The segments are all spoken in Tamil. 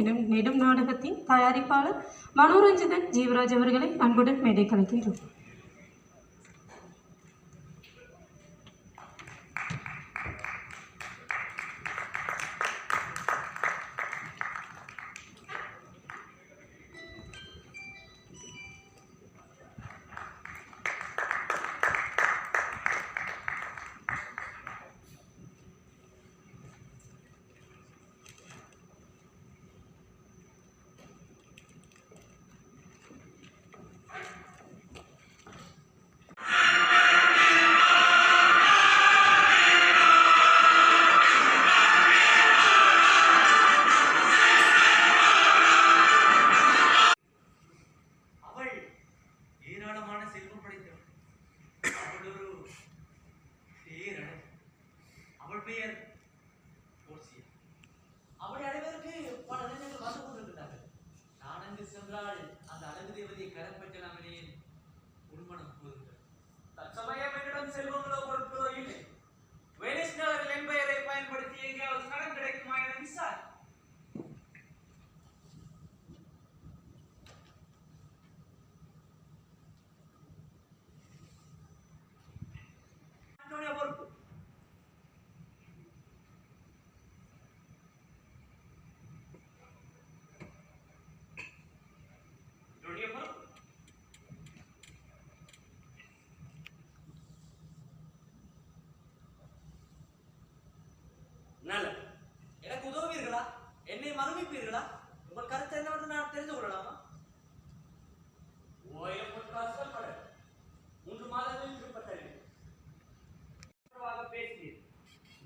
எனும் நெடும் நாடகத்தின் தயாரிப்பாளர் மனோரஞ்சிதன் ஜீவராஜ் அவர்களை அன்புடன் மேடை கலைக்கின்றோம் என்னை மறுமைப்பீர்களா? உங்கள் கருத்து என்னவென்று நான் தெரிந்து கொள்ளலாமா? ஓயம் கஷ்டப்பட மூன்று மாதங்களில் திருப்பத்தறிவு பேசினீர்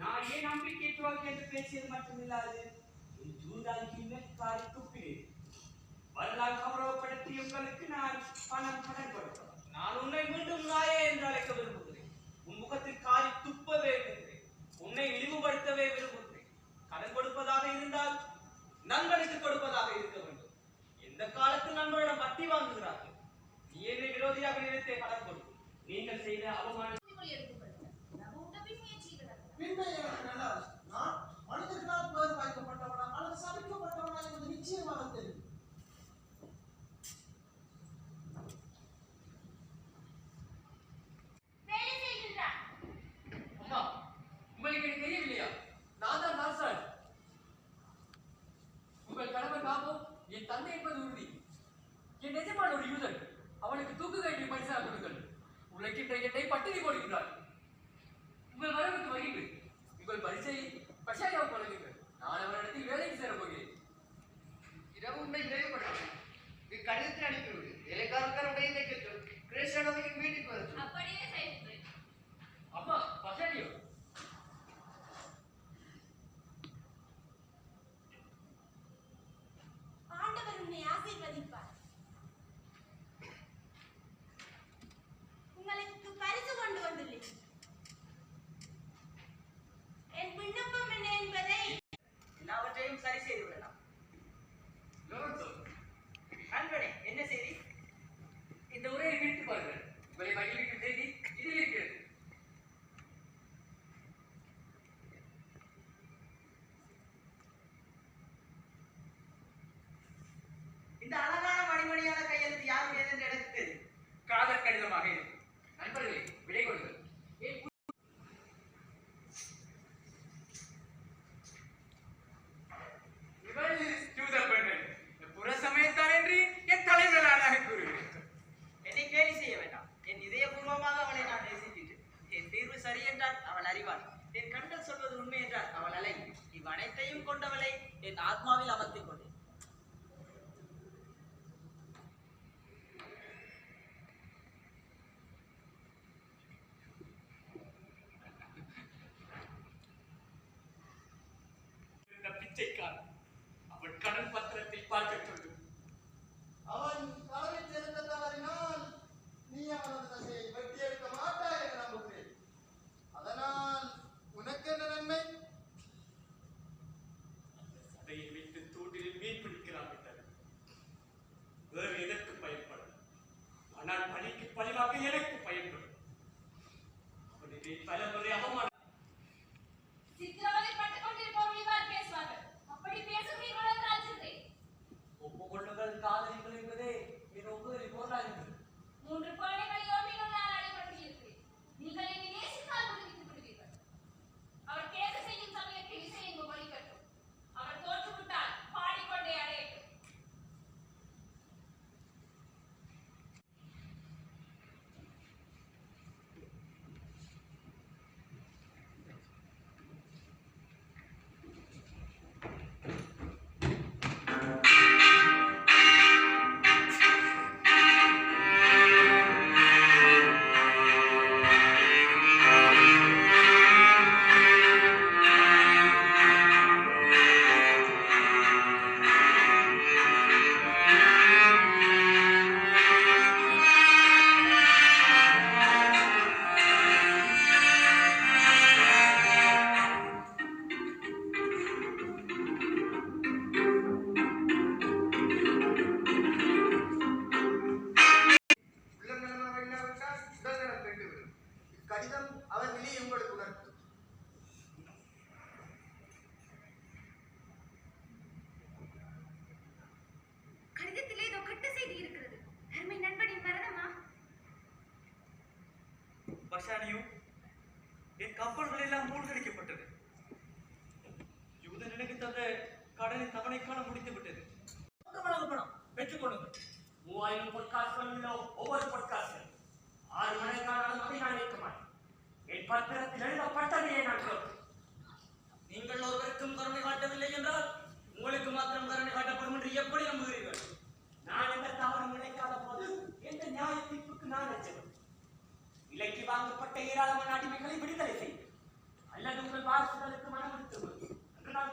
நான் ஏன் நம்பிக்கை துவக்கி என்று பேசியது மட்டுமில்லாது ஜூதாங்கின் காரி துப்பினேன். வரலாறு கௌரவப்படுத்தி உங்களுக்கு நான் பணம் கடன் கொடுப்பேன் நான் உன்னை மீண்டும் நாயே என்று அழைக்க உண்மை நிறைவுபடும் இது கடிதத்தை அனுப்பிவிடு. இலைக்காரக்காரனுடைய இதை கேட்டு கிரேஷ் வீட்டுக்கு வருது அப்படியே அம்மா பசங்களையும் பிச்சைக்காரன் அவன் கடன் பத்திரத்தை பார்க்க சொல்லு கடிதம் அவர் விலை உங்களுக்கு உணர்த்தும் கடிதத்தில் ஏதோ செய்தி இருக்கிறது. கப்பல்கள் எல்லாம் மூழ்கடிக்கப்பட்டது. யூத நினைக்கு தந்த கடலின் தவணைக்கான முடித்து விட்டது. பணம் மூவாயிரம் பொற்காசுகள் ஒவ்வொரு பொற்காசுகள் ஆறு மணிக்கான என் பத்திரத்தில் எழுதப்பட்டதையே நான் நீங்கள் ஒருவருக்கும் கருணை காட்டவில்லை என்றால் உங்களுக்கு மாத்திரம் கருணை காட்டப்படும் என்று எப்படி நம்புகிறீர்கள்? நான் எந்த தவறும் நினைக்காத போது எந்த நியாய தீர்ப்புக்கு நான் எச்சரும் இலக்கி வாங்கப்பட்ட ஏராளமான அடிமைகளை விடுதலை செய்யும் அல்லது உங்கள் வாரிசுகளுக்கு மனம் எடுத்து நான்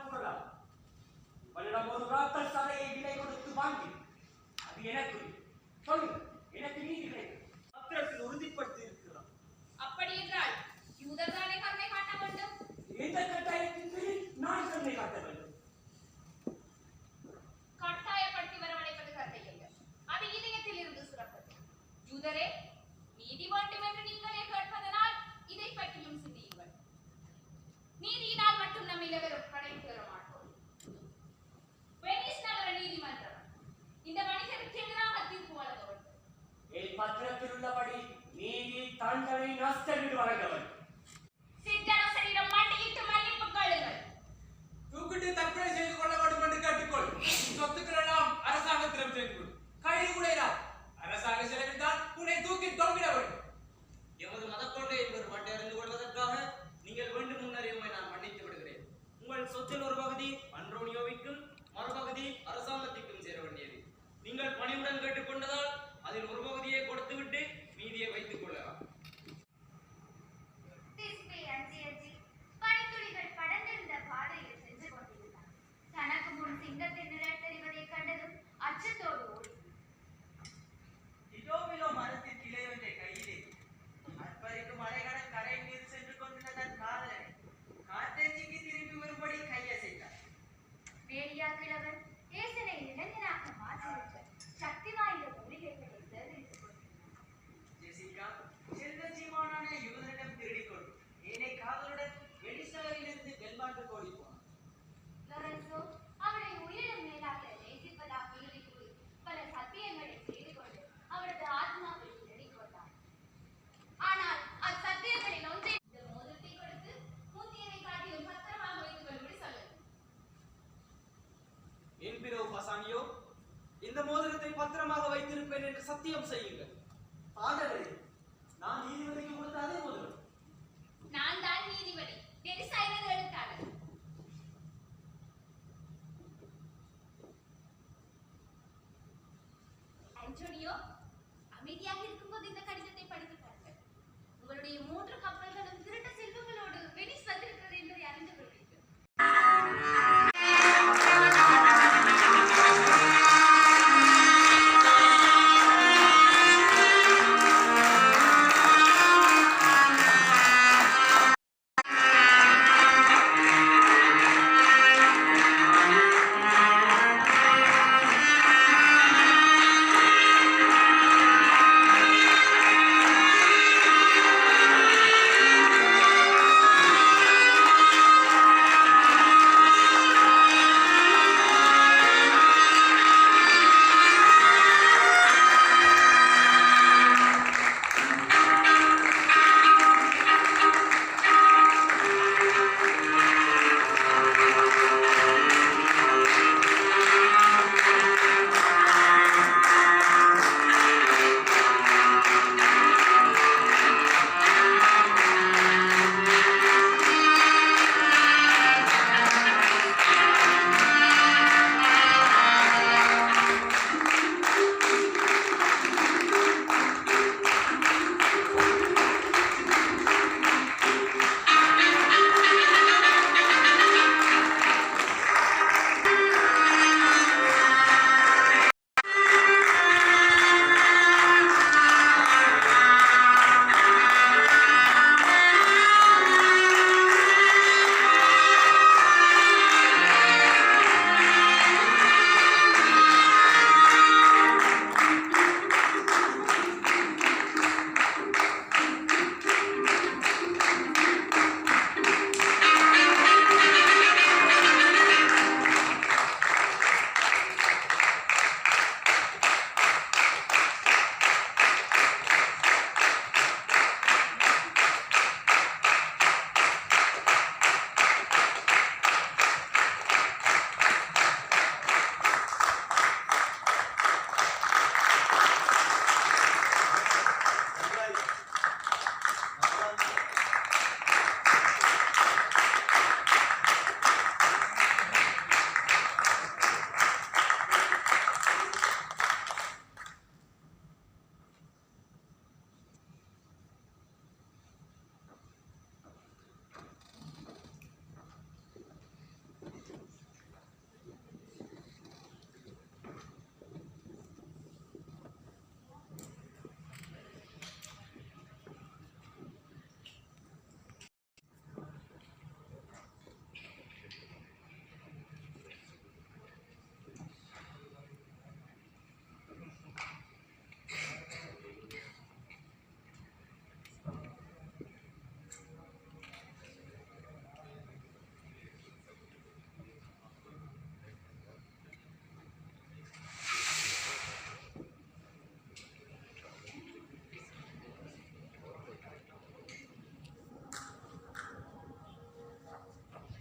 சத்தியம் செய்யுங்கள்.